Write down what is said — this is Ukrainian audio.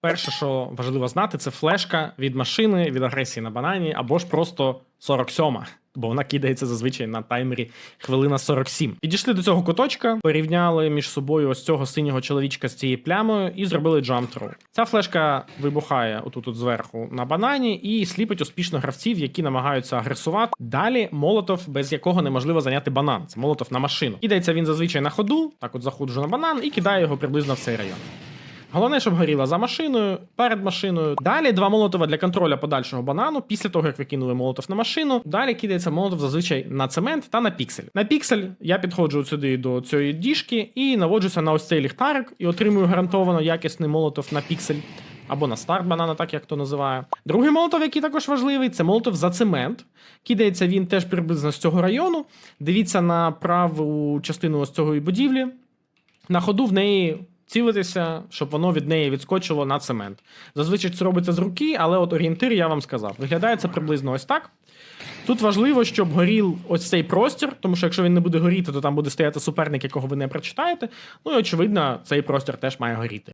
Перше, що важливо знати, це флешка від машини від агресії на банані, або ж просто 47, бо вона кидається зазвичай на таймері хвилина 47. Підійшли до цього куточка, порівняли між собою ось цього синього чоловічка з цією плямою і зробили throw. Ця флешка вибухає отут от зверху на банані і сліпить успішно гравців, які намагаються агресувати. Далі молотов, без якого неможливо зайняти банан. Це молотов на машину. Кидається він зазвичай на ходу, так от заходжу на банан і кидає його приблизно в цей район. Головне, щоб горіла за машиною, перед машиною. Далі два молотова для контроля подальшого банану. Після того, як ви кинули молотов на машину, далі кидається молотов зазвичай на цемент та на піксель. На піксель я підходжу сюди до цієї діжки і наводжуся на ось цей ліхтарик і отримую гарантовано якісний молотов на піксель. Або на старт банана, так як то називає. Другий молотов, який також важливий, це молотов за цемент. Кидається він теж приблизно з цього району. Дивіться на праву частину ось цього будівлі. На ходу в неї цілитися, щоб воно від неї відскочило на цемент. Зазвичай це робиться з руки, але от орієнтир я вам сказав. Виглядає це приблизно ось так. Тут важливо, щоб горів ось цей простір, тому що якщо він не буде горіти, то там буде стояти суперник, якого ви не прочитаєте. Ну і очевидно, цей простір теж має горіти.